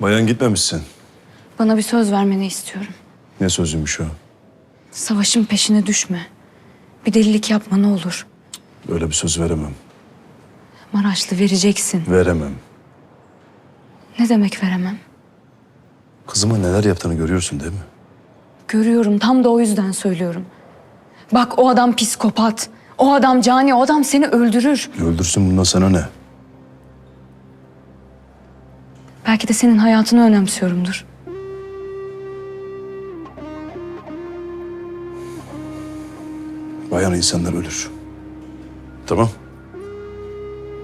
Bayan gitmemişsin. Bana bir söz vermeni istiyorum. Ne sözüymüş o? Savaşın peşine düşme. Bir delilik yapma ne olur. Öyle bir söz veremem. Maraşlı vereceksin. Veremem. Ne demek veremem? Kızıma neler yaptığını görüyorsun değil mi? Görüyorum tam da o yüzden söylüyorum. Bak o adam psikopat. O adam cani, o adam seni öldürür. Öldürsün bundan sana ne? Belki de senin hayatını önemsiyorumdur. Bayan insanlar ölür. Tamam.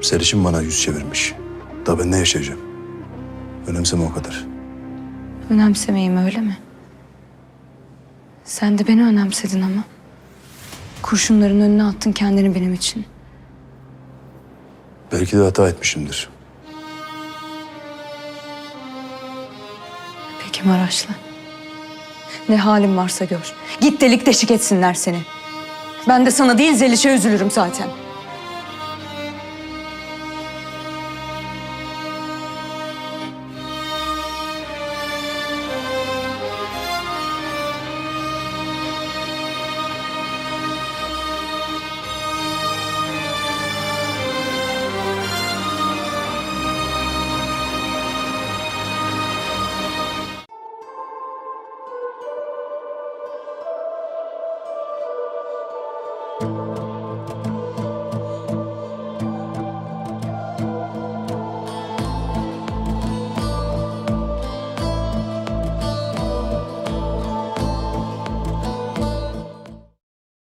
Serişim bana yüz çevirmiş. Daha ben ne yaşayacağım? Önemseme o kadar. Önemsemeyim öyle mi? Sen de beni önemsedin ama. Kurşunların önüne attın kendini benim için. Belki de hata etmişimdir. Peki Maraşlı. Ne halin varsa gör. Git delik deşik etsinler seni. Ben de sana değil Zeliş'e üzülürüm zaten.